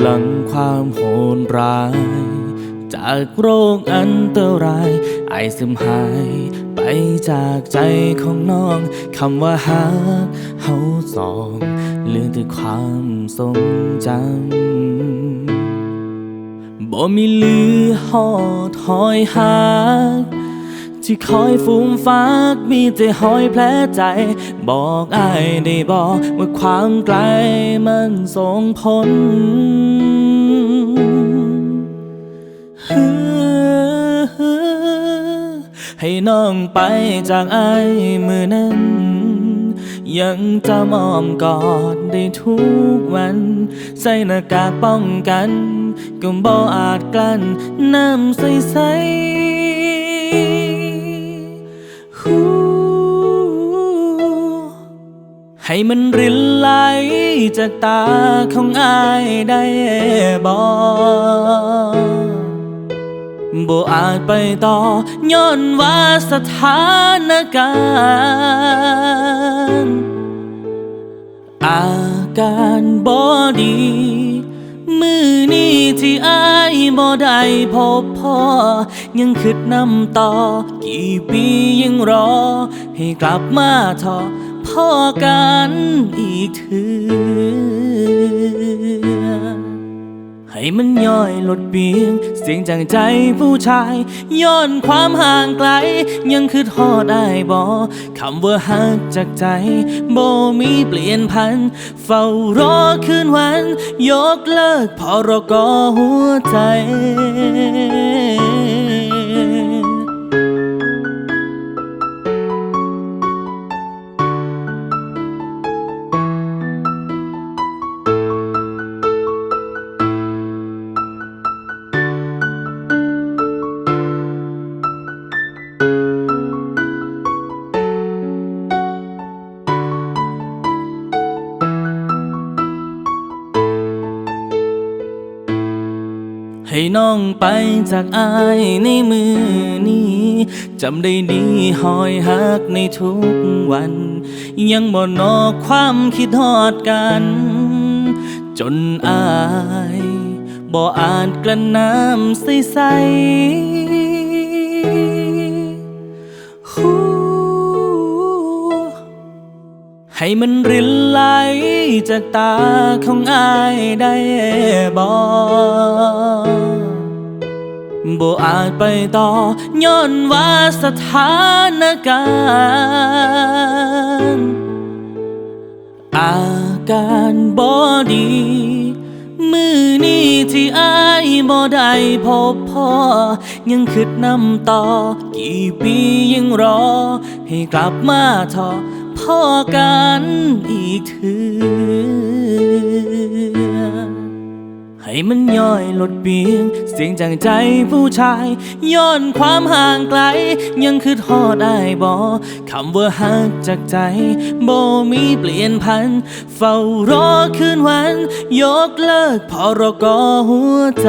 หลังความโหดร้าย จากโรคอันตราย ไอซึมหายไปจากใจของน้อง คำว่าฮักเฮาสองเหลือแต่ความทรงจำบ่มีเหลือหอดหอยหัก ที่คอยฟูมฟากมีแต่หอยแผลใจ บอกอายได้บอกว่าความไกลมันส่งผลให้น้องไปจากไอายมือนั้น ยังจะมอมกอดได้ทุกวัน ใส่หน้ากากป้องกันก็บ่อาจกลั้นน้ำใสใสๆ ให้มันรินไหลจากตาของอายได้บ่บ่อาจไปต่อย้อนว่าสถานการณ์ อาการบ่ดี มือนี้ที่อายบ่ได้พบพ่อ ยังคิดนำต่อ กี่ปียังรอ ให้กลับมาทอ พ่อกันอีกเถือให้มันย่อยลดเบียง เสียงจากใจผู้ชาย ย้อนความห่างไกล ยังคือทอดได้บอคำว่าหักจากใจโบมีเปลี่ยนพัน เฝ้ารอคืนวัน ยกเลิกพอรอกอหัวใจ ให้น้องไปจากอายในมือนี้จำได้ดีหอยหักในทุกวัน ยังบ่นอกความคิดฮอดกัน จนอายบ่อาจกลั้นน้ำใสใสๆให้มันรินไหลจากตาของอายได้บ่ บ่อาจไปต่อย้อนว่าสถานการณ์ อาการบ่ดี มือนี้ที่อายบ่ได้พบพ่อ ยังคิดนำต่อ กี่ปียังรอ ให้กลับมาทอพ่อกันอีกเถือ ให้มันย่อยลดเบียง เสียงจากใจผู้ชาย ย้อนความห่างไกล ยังคือทอดได้บอคำว่าหักจากใจบ่มีเปลี่ยนพัน เฝ้ารอคืนวัน ยกเลิกพอรกอหัวใจ